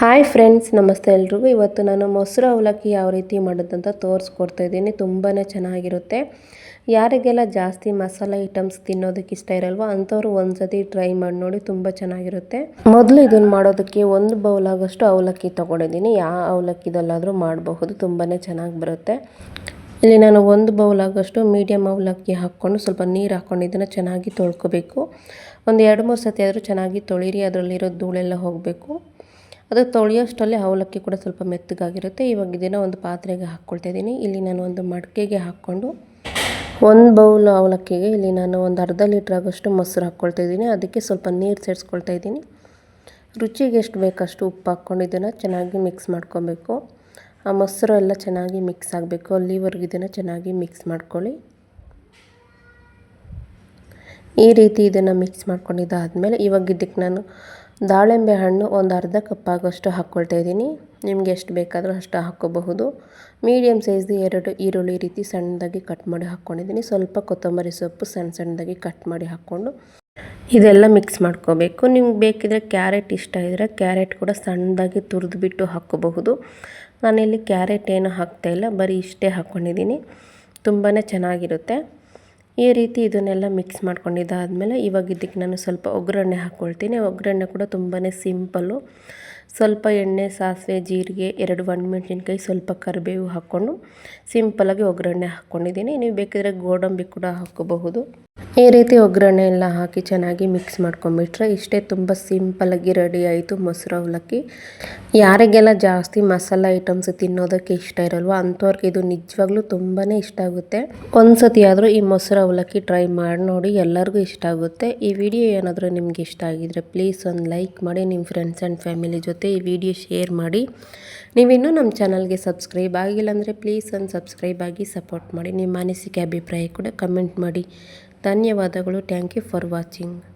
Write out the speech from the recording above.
Hi friends ನಮಸ್ತೆ ಎಲ್ರಿಗೂ. ಇವತ್ತು ನಾನು ಮೊಸರು ಅವಲಕ್ಕಿ ಯಾವ ರೀತಿ ಮಾಡೋದಂತ ತೋರಿಸ್ಕೊಡ್ತಾ ಇದ್ದೀನಿ. ತುಂಬಾ ಚೆನ್ನಾಗಿರುತ್ತೆ. ಯಾರಿಗೆಲ್ಲ ಜಾಸ್ತಿ ಮಸಾಲೆ ಐಟಮ್ಸ್ ತಿನ್ನೋದಕ್ಕೆ ಇಷ್ಟ ಇರಲ್ವೋ ಅಂಥವ್ರು ಒಂದ್ಸತಿ ಟ್ರೈ ಮಾಡಿ ನೋಡಿ ತುಂಬ ಚೆನ್ನಾಗಿರುತ್ತೆ. ಮೊದಲು ಇದನ್ನು ಮಾಡೋದಕ್ಕೆ ಒಂದು ಬೌಲ್ ಆಗೋಷ್ಟು ಅವಲಕ್ಕಿ ತೊಗೊಂಡಿದ್ದೀನಿ. ಯಾವ ಅವಲಕ್ಕಿದಲ್ಲಾದರೂ ಮಾಡಬಹುದು. ತುಂಬಾ ಚೆನ್ನಾಗಿ ಬರುತ್ತೆ. ಇಲ್ಲಿ ನಾನು ಒಂದು ಬೌಲ್ ಆಗೋಷ್ಟು ಮೀಡಿಯಮ್ ಅವಲಕ್ಕಿ ಹಾಕ್ಕೊಂಡು ಸ್ವಲ್ಪ ನೀರು ಹಾಕ್ಕೊಂಡು ಇದನ್ನು ಚೆನ್ನಾಗಿ ತೊಳ್ಕೊಬೇಕು. ಒಂದು ಎರಡು ಮೂರು ಸತಿ ಆದರೂ ಚೆನ್ನಾಗಿ ತೊಳಿರಿ. ಅದರಲ್ಲಿರೋ ಧೂಳೆಲ್ಲ ಹೋಗಬೇಕು. ಅದು ತೊಳೆಯೋಷ್ಟರಲ್ಲಿ ಅವಲಕ್ಕಿ ಕೂಡ ಸ್ವಲ್ಪ ಮೆತ್ತಗಾಗಿರುತ್ತೆ. ಇವಾಗ ಇದನ್ನು ಒಂದು ಪಾತ್ರೆಗೆ ಹಾಕ್ಕೊಳ್ತಾ ಇದ್ದೀನಿ. ಇಲ್ಲಿ ನಾನು ಒಂದು ಮಡಕೆಗೆ ಹಾಕ್ಕೊಂಡು ಒಂದು ಬೌಲ್ ಅವಲಕ್ಕಿಗೆ ಇಲ್ಲಿ ನಾನು ಒಂದು ಅರ್ಧ ಲೀಟ್ರ್ ಆಗೋಷ್ಟು ಮೊಸರು ಹಾಕ್ಕೊಳ್ತಾ ಇದ್ದೀನಿ. ಅದಕ್ಕೆ ಸ್ವಲ್ಪ ನೀರು ಸೇರಿಸ್ಕೊಳ್ತಾ ಇದ್ದೀನಿ. ರುಚಿಗೆ ಎಷ್ಟು ಬೇಕಷ್ಟು ಉಪ್ಪು ಹಾಕ್ಕೊಂಡು ಇದನ್ನು ಚೆನ್ನಾಗಿ ಮಿಕ್ಸ್ ಮಾಡ್ಕೊಬೇಕು. ಆ ಮೊಸರು ಎಲ್ಲ ಚೆನ್ನಾಗಿ ಮಿಕ್ಸ್ ಆಗಬೇಕು. ಅಲ್ಲಿವರೆಗೂ ಇದನ್ನು ಚೆನ್ನಾಗಿ ಮಿಕ್ಸ್ ಮಾಡ್ಕೊಳ್ಳಿ. ಈ ರೀತಿ ಇದನ್ನು ಮಿಕ್ಸ್ ಮಾಡ್ಕೊಂಡಿದ್ದಾದಮೇಲೆ ಇವಾಗ ಇದಕ್ಕೆ ನಾನು ದಾಳಿಂಬೆ ಹಣ್ಣು ಒಂದು ಅರ್ಧ ಕಪ್ ಆಗೋಷ್ಟು ಹಾಕ್ಕೊಳ್ತಾ ಇದ್ದೀನಿ. ನಿಮಗೆ ಎಷ್ಟು ಬೇಕಾದರೂ ಅಷ್ಟು ಹಾಕ್ಕೋಬಹುದು. ಮೀಡಿಯಮ್ ಸೈಜ್ದು ಎರಡು ಈರುಳ್ಳಿ ರೀತಿ ಸಣ್ಣದಾಗಿ ಕಟ್ ಮಾಡಿ ಹಾಕ್ಕೊಂಡಿದ್ದೀನಿ. ಸ್ವಲ್ಪ ಕೊತ್ತಂಬರಿ ಸೊಪ್ಪು ಸಣ್ಣ ಸಣ್ಣದಾಗಿ ಕಟ್ ಮಾಡಿ ಹಾಕ್ಕೊಂಡು ಇದೆಲ್ಲ ಮಿಕ್ಸ್ ಮಾಡ್ಕೋಬೇಕು. ನಿಮ್ಗೆ ಬೇಕಿದ್ರೆ ಕ್ಯಾರೆಟ್ ಇಷ್ಟ ಇದ್ದರೆ ಕ್ಯಾರೆಟ್ ಕೂಡ ಸಣ್ಣದಾಗಿ ತುರಿದ್ಬಿಟ್ಟು ಹಾಕ್ಕೋಬಹುದು. ನಾನಿಲ್ಲಿ ಕ್ಯಾರೆಟ್ ಏನು ಹಾಕ್ತಾಯಿಲ್ಲ ಬರೀ ಇಷ್ಟೇ ಹಾಕ್ಕೊಂಡಿದ್ದೀನಿ. ತುಂಬಾ ಚೆನ್ನಾಗಿರುತ್ತೆ. ಈ ರೀತಿ ಇದನ್ನೆಲ್ಲ ಮಿಕ್ಸ್ ಮಾಡ್ಕೊಂಡಿದ್ದಾದಮೇಲೆ ಇವಾಗ ಇದಕ್ಕೆ ನಾನು ಸ್ವಲ್ಪ ಒಗ್ಗರಣೆ ಹಾಕ್ಕೊಳ್ತೀನಿ ಒಗ್ಗರಣೆ ಕೂಡ ತುಂಬಾ ಸಿಂಪಲ್ಲು. ಸ್ವಲ್ಪ ಎಣ್ಣೆ, ಸಾಸಿವೆ, ಜೀರಿಗೆ, ಎರಡು ಒಣಮೆಣ್ಸಿನ್ಕಾಯಿ, ಸ್ವಲ್ಪ ಕರಿಬೇವು ಹಾಕ್ಕೊಂಡು ಸಿಂಪಲಾಗಿ ಒಗ್ಗರಣೆ ಹಾಕ್ಕೊಂಡಿದ್ದೀನಿ ನೀವು ಬೇಕಿದ್ರೆ ಗೋಡಂಬಿ ಕೂಡ ಹಾಕ್ಕೋಬಹುದು ಈ ರೀತಿ ಒಗ್ಗರಣೆ ಎಲ್ಲ ಹಾಕಿ ಚೆನ್ನಾಗಿ ಮಿಕ್ಸ್ ಮಾಡ್ಕೊಂಬಿಟ್ರೆ ಇಷ್ಟೇ ತುಂಬ ಸಿಂಪಲಾಗಿ ರೆಡಿ ಆಯಿತು ಮೊಸರು ಅವಲಕ್ಕಿ. ಯಾರಿಗೆಲ್ಲ ಜಾಸ್ತಿ ಮಸಾಲೆ ಐಟಮ್ಸ್ ತಿನ್ನೋದಕ್ಕೆ ಇಷ್ಟ ಇರಲ್ವ ಅಂಥವ್ರಿಗೆ ಇದು ನಿಜವಾಗ್ಲೂ ತುಂಬಾ ಇಷ್ಟ ಆಗುತ್ತೆ. ಒಂದು ಸತಿ ಆದರೂ ಈ ಮೊಸರು ಅವಲಕ್ಕಿ ಟ್ರೈ ಮಾಡಿ ನೋಡಿ ಎಲ್ಲರಿಗೂ ಇಷ್ಟ ಆಗುತ್ತೆ. ಈ ವಿಡಿಯೋ ಏನಾದರೂ ನಿಮ್ಗೆ ಇಷ್ಟ ಆಗಿದ್ರೆ ಪ್ಲೀಸ್ ಒಂದು ಲೈಕ್ ಮಾಡಿ ನಿಮ್ಮ ಫ್ರೆಂಡ್ಸ್ ಆ್ಯಂಡ್ ಫ್ಯಾಮಿಲಿ ಜೊತೆ ಈ ವಿಡಿಯೋ ಶೇರ್ ಮಾಡಿ. ನೀವಿನ್ನೂ ನಮ್ಮ ಚಾನಲ್ಗೆ ಸಬ್ಸ್ಕ್ರೈಬ್ ಆಗಿಲ್ಲ ಅಂದರೆ ಪ್ಲೀಸ್ ಒಂದು ಸಬ್ಸ್ಕ್ರೈಬ್ ಆಗಿ ಸಪೋರ್ಟ್ ಮಾಡಿ. ನಿಮ್ಮ ಅನಿಸಿಕೆ, ಅಭಿಪ್ರಾಯ ಕೂಡ ಕಮೆಂಟ್ ಮಾಡಿ. ಧನ್ಯವಾದಗಳು. Thank you for watching.